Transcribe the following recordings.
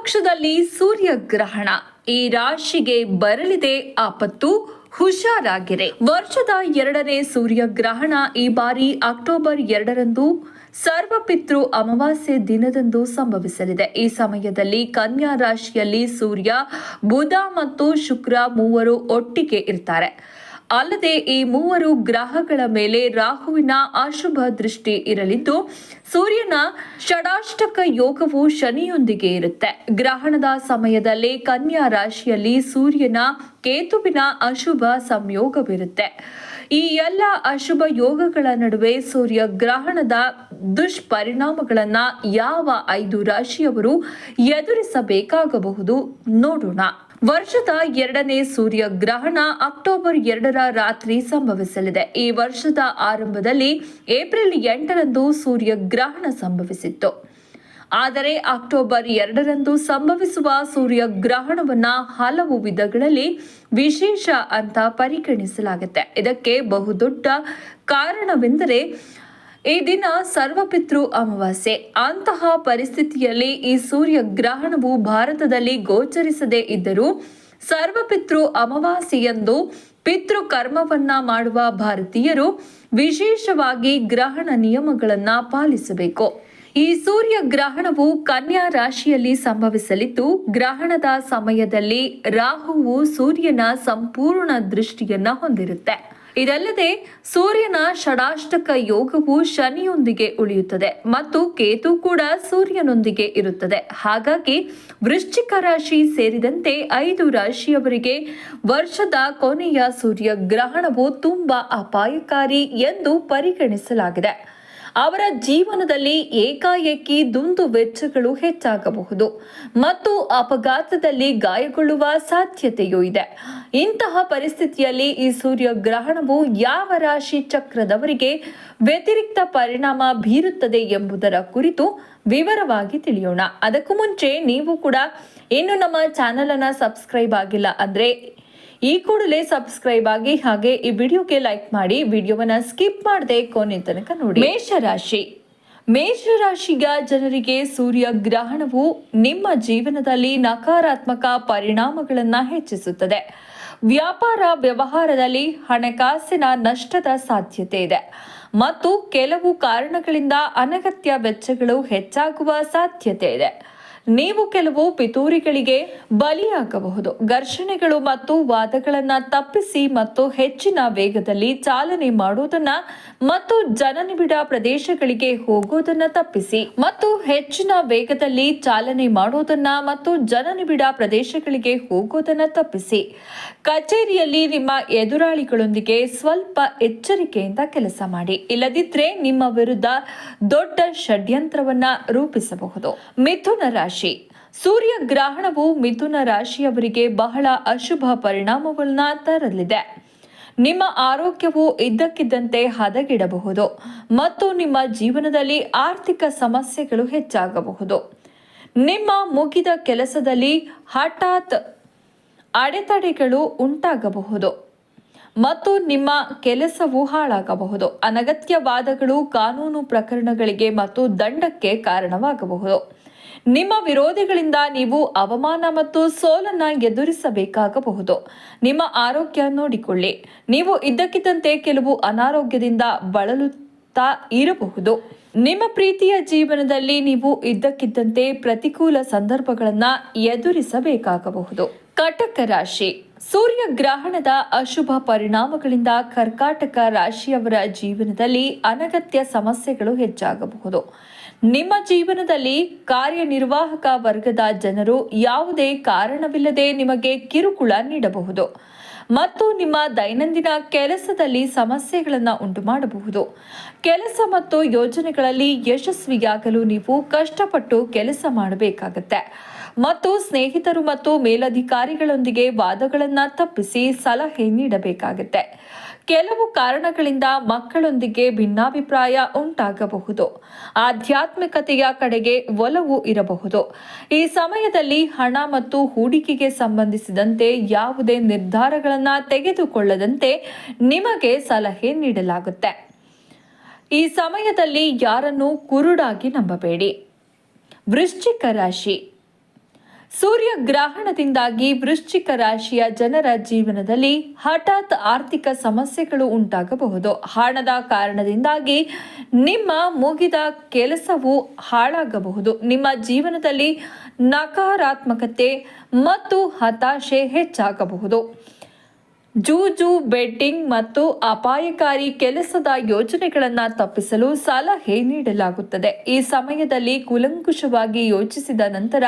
ಪಕ್ಷದಲ್ಲಿ ಸೂರ್ಯಗ್ರಹಣ. ಈ ರಾಶಿಗೆ ಬರಲಿದೆ ಆಪತ್ತು, ಹುಷಾರಾಗಿರೆ. ವರ್ಷದ ಎರಡನೇ ಸೂರ್ಯಗ್ರಹಣ ಈ ಬಾರಿ ಅಕ್ಟೋಬರ್ ಎರಡರಂದು. ಸರ್ವಪಿತೃ ಅಮಾವಾಸ್ಯೆ ದಿನದಂದು ಸಂಭವಿಸಲಿದೆ. ಈ ಸಮಯದಲ್ಲಿ ಕನ್ಯಾ ರಾಶಿಯಲ್ಲಿ ಸೂರ್ಯ, ಬುಧ ಮತ್ತು ಶುಕ್ರ ಮೂವರು ಒಟ್ಟಿಗೆ ಇರ್ತಾರೆ. ಅಲ್ಲದೆ ಈ ಮೂವರು ಗ್ರಹಗಳ ಮೇಲೆ ರಾಹುವಿನ ಅಶುಭ ದೃಷ್ಟಿ ಇರಲಿದ್ದು, ಸೂರ್ಯನ ಷಡಾಷ್ಟಕ ಯೋಗವು ಶನಿಯೊಂದಿಗೆ ಇರುತ್ತೆ. ಗ್ರಹಣದ ಸಮಯದಲ್ಲಿ ಕನ್ಯಾ ರಾಶಿಯಲ್ಲಿ ಸೂರ್ಯನ ಕೇತುವಿನ ಅಶುಭ ಸಂಯೋಗವಿರುತ್ತೆ. ಈ ಎಲ್ಲ ಅಶುಭ ಯೋಗಗಳ ನಡುವೆ ಸೂರ್ಯ ಗ್ರಹಣದ ದುಷ್ಪರಿಣಾಮಗಳನ್ನ ಯಾವ ಐದು ರಾಶಿಯವರು ಎದುರಿಸಬೇಕಾಗಬಹುದು ನೋಡೋಣ. ವರ್ಷದ ಎರಡನೇ ಸೂರ್ಯ ಗ್ರಹಣ ಅಕ್ಟೋಬರ್ ಎರಡರ ರಾತ್ರಿ ಸಂಭವಿಸಲಿದೆ. ಈ ವರ್ಷದ ಆರಂಭದಲ್ಲಿ ಏಪ್ರಿಲ್ ಎಂಟರಂದು ಸೂರ್ಯ ಗ್ರಹಣ ಸಂಭವಿಸಿತ್ತು. ಆದರೆ ಅಕ್ಟೋಬರ್ ಎರಡರಂದು ಸಂಭವಿಸುವ ಸೂರ್ಯ ಗ್ರಹಣವನ್ನ ಹಲವು ವಿಧಗಳಲ್ಲಿ ವಿಶೇಷ ಅಂತ ಪರಿಗಣಿಸಲಾಗುತ್ತೆ. ಇದಕ್ಕೆ ಬಹುದೊಡ್ಡ ಕಾರಣವೆಂದರೆ ಈ ದಿನ ಸರ್ವಪಿತೃ ಅಮಾವಾಸ್ಯೆ. ಅಂತಹ ಪರಿಸ್ಥಿತಿಯಲ್ಲಿ ಈ ಸೂರ್ಯ ಗ್ರಹಣವು ಭಾರತದಲ್ಲಿ ಗೋಚರಿಸದೇ ಇದ್ದರೂ ಸರ್ವಪಿತೃ ಅಮಾವಾಸ್ಯೆಯಂದು ಪಿತೃ ಕರ್ಮವನ್ನ ಮಾಡುವ ಭಾರತೀಯರು ವಿಶೇಷವಾಗಿ ಗ್ರಹಣ ನಿಯಮಗಳನ್ನ ಪಾಲಿಸಬೇಕು. ಈ ಸೂರ್ಯ ಗ್ರಹಣವು ಕನ್ಯಾ ರಾಶಿಯಲ್ಲಿ ಸಂಭವಿಸಲಿದ್ದು, ಗ್ರಹಣದ ಸಮಯದಲ್ಲಿ ರಾಹುವು ಸೂರ್ಯನ ಸಂಪೂರ್ಣ ದೃಷ್ಟಿಯನ್ನ ಹೊಂದಿರುತ್ತೆ. ಇದಲ್ಲದೆ ಸೂರ್ಯನ ಷಡಾಷ್ಟಕ ಯೋಗವು ಶನಿಯೊಂದಿಗೆ ಉಳಿಯುತ್ತದೆ ಮತ್ತು ಕೇತು ಕೂಡ ಸೂರ್ಯನೊಂದಿಗೆ ಇರುತ್ತದೆ. ಹಾಗಾಗಿ ವೃಶ್ಚಿಕ ರಾಶಿ ಸೇರಿದಂತೆ ಐದು ರಾಶಿಯವರಿಗೆ ವರ್ಷದ ಕೊನೆಯ ಸೂರ್ಯ ಗ್ರಹಣವು ತುಂಬಾ ಅಪಾಯಕಾರಿ ಎಂದು ಪರಿಗಣಿಸಲಾಗಿದೆ. ಅವರ ಜೀವನದಲ್ಲಿ ಏಕಾಏಕಿ ದುಂದು ವೆಚ್ಚಗಳು ಹೆಚ್ಚಾಗಬಹುದು ಮತ್ತು ಅಪಘಾತದಲ್ಲಿ ಗಾಯಗೊಳ್ಳುವ ಸಾಧ್ಯತೆಯೂ ಇದೆ. ಇಂತಹ ಪರಿಸ್ಥಿತಿಯಲ್ಲಿ ಈ ಸೂರ್ಯ ಗ್ರಹಣವು ಯಾವ ರಾಶಿ ಚಕ್ರದವರಿಗೆ ವ್ಯತಿರಿಕ್ತ ಪರಿಣಾಮ ಬೀರುತ್ತದೆ ಎಂಬುದರ ಕುರಿತು ವಿವರವಾಗಿ ತಿಳಿಯೋಣ. ಅದಕ್ಕೂ ಮುಂಚೆ ನೀವು ಕೂಡ ಇನ್ನು ನಮ್ಮ ಚಾನೆಲ್ ಅನ್ನ ಸಬ್ಸ್ಕ್ರೈಬ್ ಆಗಿಲ್ಲ ಅಂದ್ರೆ ಈ ಕೂಡಲೇ ಸಬ್ಸ್ಕ್ರೈಬ್ ಆಗಿ ಹಾಗೆ ಈ ವಿಡಿಯೋಗೆ ಲೈಕ್ ಮಾಡಿ, ವಿಡಿಯೋವನ್ನ ಸ್ಕಿಪ್ ಮಾಡದೆ ಕೊನೆ ತನಕ ನೋಡಿ. ಮೇಷರಾಶಿ. ಮೇಷರಾಶಿಯ ಜನರಿಗೆ ಸೂರ್ಯ ಗ್ರಹಣವು ನಿಮ್ಮ ಜೀವನದಲ್ಲಿ ನಕಾರಾತ್ಮಕ ಪರಿಣಾಮಗಳನ್ನು ಹೆಚ್ಚಿಸುತ್ತದೆ. ವ್ಯಾಪಾರ ವ್ಯವಹಾರದಲ್ಲಿ ಹಣಕಾಸಿನ ನಷ್ಟದ ಸಾಧ್ಯತೆ ಇದೆ. ಮತ್ತು ಕೆಲವು ಕಾರಣಗಳಿಂದ ಅನಗತ್ಯ ವೆಚ್ಚಗಳು ಹೆಚ್ಚಾಗುವ ಸಾಧ್ಯತೆ ಇದೆ. ನೀವು ಕೆಲವು ಪಿತೂರಿಗಳಿಗೆ ಬಲಿಯಾಗಬಹುದು. ಘರ್ಷಣೆಗಳು ಮತ್ತು ವಾದಗಳನ್ನು ತಪ್ಪಿಸಿ ಮತ್ತು ಹೆಚ್ಚಿನ ವೇಗದಲ್ಲಿ ಚಾಲನೆ ಮಾಡುವುದನ್ನ ಮತ್ತು ಜನನಿಬಿಡ ಪ್ರದೇಶಗಳಿಗೆ ಹೋಗುವುದನ್ನು ತಪ್ಪಿಸಿ ಮತ್ತು ಹೆಚ್ಚಿನ ವೇಗದಲ್ಲಿ ಚಾಲನೆ ಮಾಡುವುದನ್ನ ಮತ್ತು ಜನನಿಬಿಡ ಪ್ರದೇಶಗಳಿಗೆ ಹೋಗುವುದನ್ನು ತಪ್ಪಿಸಿ. ಕಚೇರಿಯಲ್ಲಿ ನಿಮ್ಮ ಎದುರಾಳಿಗಳೊಂದಿಗೆ ಸ್ವಲ್ಪ ಎಚ್ಚರಿಕೆಯಿಂದ ಕೆಲಸ ಮಾಡಿ. ಇಲ್ಲದಿದ್ರೆ ನಿಮ್ಮ ವಿರುದ್ಧ ದೊಡ್ಡ ಷಡ್ಯಂತ್ರವನ್ನ ರೂಪಿಸಬಹುದು. ಮಿಥುನ ರಾಶಿ. ಸೂರ್ಯ ಗ್ರಹಣವು ಮಿಥುನ ರಾಶಿಯವರಿಗೆ ಬಹಳ ಅಶುಭ ಪರಿಣಾಮಗಳನ್ನ ತರಲಿದೆ. ನಿಮ್ಮ ಆರೋಗ್ಯವು ಇದ್ದಕ್ಕಿದ್ದಂತೆ ಹದಗಿಡಬಹುದು ಮತ್ತು ನಿಮ್ಮ ಜೀವನದಲ್ಲಿ ಆರ್ಥಿಕ ಸಮಸ್ಯೆಗಳು ಹೆಚ್ಚಾಗಬಹುದು. ನಿಮ್ಮ ಮುಗಿದ ಕೆಲಸದಲ್ಲಿ ಹಠಾತ್ ಅಡೆತಡೆಗಳು ಉಂಟಾಗಬಹುದು ಮತ್ತು ನಿಮ್ಮ ಕೆಲಸವು ಹಾಳಾಗಬಹುದು. ಅನಗತ್ಯ ವಾದಗಳು ಕಾನೂನು ಪ್ರಕರಣಗಳಿಗೆ ಮತ್ತು ದಂಡಕ್ಕೆ ಕಾರಣವಾಗಬಹುದು. ನಿಮ್ಮ ವಿರೋಧಿಗಳಿಂದ ನೀವು ಅವಮಾನ ಮತ್ತು ಸೋಲನ್ನ ಎದುರಿಸಬೇಕಾಗಬಹುದು. ನಿಮ್ಮ ಆರೋಗ್ಯ ನೋಡಿಕೊಳ್ಳಿ. ನೀವು ಇದ್ದಕ್ಕಿದ್ದಂತೆ ಕೆಲವು ಅನಾರೋಗ್ಯದಿಂದ ಬಳಲುತ್ತಾ ಇರಬಹುದು. ನಿಮ್ಮ ಪ್ರೀತಿಯ ಜೀವನದಲ್ಲಿ ನೀವು ಇದ್ದಕ್ಕಿದ್ದಂತೆ ಪ್ರತಿಕೂಲ ಸಂದರ್ಭಗಳನ್ನ ಎದುರಿಸಬೇಕಾಗಬಹುದು. ಕಟಕ ರಾಶಿ. ಸೂರ್ಯ ಗ್ರಹಣದ ಅಶುಭ ಪರಿಣಾಮಗಳಿಂದ ಕರ್ಕಾಟಕ ರಾಶಿಯವರ ಜೀವನದಲ್ಲಿ ಅನಗತ್ಯ ಸಮಸ್ಯೆಗಳು ಹೆಚ್ಚಾಗಬಹುದು. ನಿಮ್ಮ ಜೀವನದಲ್ಲಿ ಕಾರ್ಯನಿರ್ವಾಹಕ ವರ್ಗದ ಜನರು ಯಾವುದೇ ಕಾರಣವಿಲ್ಲದೆ ನಿಮಗೆ ಕಿರುಕುಳ ನೀಡಬಹುದು ಮತ್ತು ನಿಮ್ಮ ದೈನಂದಿನ ಕೆಲಸದಲ್ಲಿ ಸಮಸ್ಯೆಗಳನ್ನು ಉಂಟು ಮಾಡಬಹುದು. ಕೆಲಸ ಮತ್ತು ಯೋಜನೆಗಳಲ್ಲಿ ಯಶಸ್ವಿಯಾಗಲು ನೀವು ಕಷ್ಟಪಟ್ಟು ಕೆಲಸ ಮಾಡಬೇಕಾಗತ್ತೆ. ಮತ್ತು ಸ್ನೇಹಿತರು ಮತ್ತು ಮೇಲಧಿಕಾರಿಗಳೊಂದಿಗೆ ವಾದಗಳನ್ನು ತಪ್ಪಿಸಿ ಸಲಹೆ ನೀಡಬೇಕಾಗುತ್ತೆ. ಕೆಲವು ಕಾರಣಗಳಿಂದ ಮಕ್ಕಳೊಂದಿಗೆ ಭಿನ್ನಾಭಿಪ್ರಾಯ ಉಂಟಾಗಬಹುದು. ಆಧ್ಯಾತ್ಮಿಕತೆಯ ಕಡೆಗೆ ಒಲವು ಇರಬಹುದು. ಈ ಸಮಯದಲ್ಲಿ ಹಣ ಮತ್ತು ಹೂಡಿಕೆಗೆ ಸಂಬಂಧಿಸಿದಂತೆ ಯಾವುದೇ ನಿರ್ಧಾರಗಳನ್ನು ತೆಗೆದುಕೊಳ್ಳದಂತೆ ನಿಮಗೆ ಸಲಹೆ ನೀಡಲಾಗುತ್ತೆ. ಈ ಸಮಯದಲ್ಲಿ ಯಾರನ್ನು ಕುರುಡಾಗಿ ನಂಬಬೇಡಿ. ವೃಶ್ಚಿಕ ರಾಶಿ. ಸೂರ್ಯ ಗ್ರಹಣದಿಂದಾಗಿ ವೃಶ್ಚಿಕ ರಾಶಿಯ ಜನರ ಜೀವನದಲ್ಲಿ ಹಠಾತ್ ಆರ್ಥಿಕ ಸಮಸ್ಯೆಗಳು ಉಂಟಾಗಬಹುದು. ಹಣದ ಕಾರಣದಿಂದಾಗಿ ನಿಮ್ಮ ಮುಗಿದ ಕೆಲಸವು ಹಾಳಾಗಬಹುದು. ನಿಮ್ಮ ಜೀವನದಲ್ಲಿ ನಕಾರಾತ್ಮಕತೆ ಮತ್ತು ಹತಾಶೆ ಹೆಚ್ಚಾಗಬಹುದು. ಜೂಜು ಬೆಟ್ಟಿಂಗ್ ಮತ್ತು ಅಪಾಯಕಾರಿ ಕೆಲಸದ ಯೋಜನೆಗಳನ್ನು ತಪ್ಪಿಸಲು ಸಲಹೆ ನೀಡಲಾಗುತ್ತದೆ. ಈ ಸಮಯದಲ್ಲಿ ಕೂಲಂಕುಷವಾಗಿ ಯೋಚಿಸಿದ ನಂತರ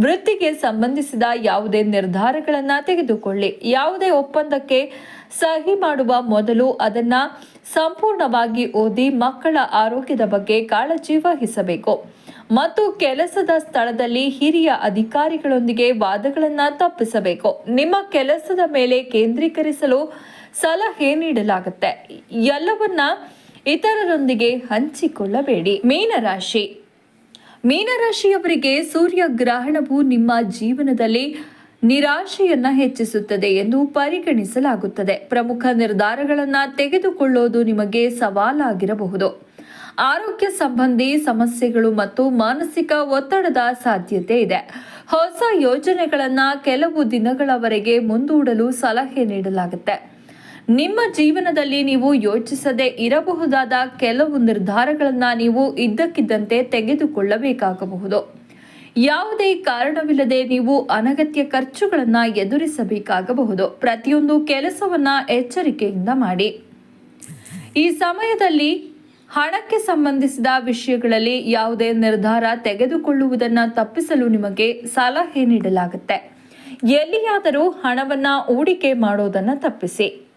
ವೃತ್ತಿಗೆ ಸಂಬಂಧಿಸಿದ ಯಾವುದೇ ನಿರ್ಧಾರಗಳನ್ನು ತೆಗೆದುಕೊಳ್ಳಿ. ಯಾವುದೇ ಒಪ್ಪಂದಕ್ಕೆ ಸಹಿ ಮಾಡುವ ಮೊದಲು ಅದನ್ನು ಸಂಪೂರ್ಣವಾಗಿ ಓದಿ ಮಕ್ಕಳ ಆರೋಗ್ಯದ ಬಗ್ಗೆ ಕಾಳಜಿ ವಹಿಸಬೇಕು. ಮತ್ತು ಕೆಲಸದ ಸ್ಥಳದಲ್ಲಿ ಹಿರಿಯ ಅಧಿಕಾರಿಗಳೊಂದಿಗೆ ವಾದಗಳನ್ನು ತಪ್ಪಿಸಬೇಕು. ನಿಮ್ಮ ಕೆಲಸದ ಮೇಲೆ ಕೇಂದ್ರೀಕರಿಸಲು ಸಲಹೆ ನೀಡಲಾಗುತ್ತೆ. ಎಲ್ಲವನ್ನ ಇತರರೊಂದಿಗೆ ಹಂಚಿಕೊಳ್ಳಬೇಡಿ. ಮೀನರಾಶಿ. ಮೀನರಾಶಿಯವರಿಗೆ ಸೂರ್ಯ ಗ್ರಹಣವು ನಿಮ್ಮ ಜೀವನದಲ್ಲಿ ನಿರಾಶೆಯನ್ನ ಹೆಚ್ಚಿಸುತ್ತದೆ ಎಂದು ಪರಿಗಣಿಸಲಾಗುತ್ತದೆ. ಪ್ರಮುಖ ನಿರ್ಧಾರಗಳನ್ನ ತೆಗೆದುಕೊಳ್ಳೋದು ನಿಮಗೆ ಸವಾಲಾಗಿರಬಹುದು. ಆರೋಗ್ಯ ಸಂಬಂಧಿ ಸಮಸ್ಯೆಗಳು ಮತ್ತು ಮಾನಸಿಕ ಒತ್ತಡದ ಸಾಧ್ಯತೆ ಇದೆ. ಹೊಸ ಯೋಜನೆಗಳನ್ನು ಕೆಲವು ದಿನಗಳವರೆಗೆ ಮುಂದೂಡಲು ಸಲಹೆ ನೀಡಲಾಗುತ್ತೆ. ನಿಮ್ಮ ಜೀವನದಲ್ಲಿ ನೀವು ಯೋಚಿಸದೆ ಇರಬಹುದಾದ ಕೆಲವು ನಿರ್ಧಾರಗಳನ್ನು ನೀವು ಇದ್ದಕ್ಕಿದ್ದಂತೆ ತೆಗೆದುಕೊಳ್ಳಬೇಕಾಗಬಹುದು. ಯಾವುದೇ ಕಾರಣವಿಲ್ಲದೆ ನೀವು ಅನಗತ್ಯ ಖರ್ಚುಗಳನ್ನು ಎದುರಿಸಬೇಕಾಗಬಹುದು. ಪ್ರತಿಯೊಂದು ಕೆಲಸವನ್ನ ಎಚ್ಚರಿಕೆಯಿಂದ ಮಾಡಿ. ಈ ಸಮಯದಲ್ಲಿ ಹಣಕ್ಕೆ ಸಂಬಂಧಿಸಿದ ವಿಷಯಗಳಲ್ಲಿ ಯಾವುದೇ ನಿರ್ಧಾರ ತೆಗೆದುಕೊಳ್ಳುವುದನ್ನು ತಪ್ಪಿಸಲು ನಿಮಗೆ ಸಲಹೆ ನೀಡಲಾಗುತ್ತೆ. ಎಲ್ಲಿಯಾದರೂ ಹಣವನ್ನ ಹೂಡಿಕೆ ಮಾಡೋದನ್ನು ತಪ್ಪಿಸಿ.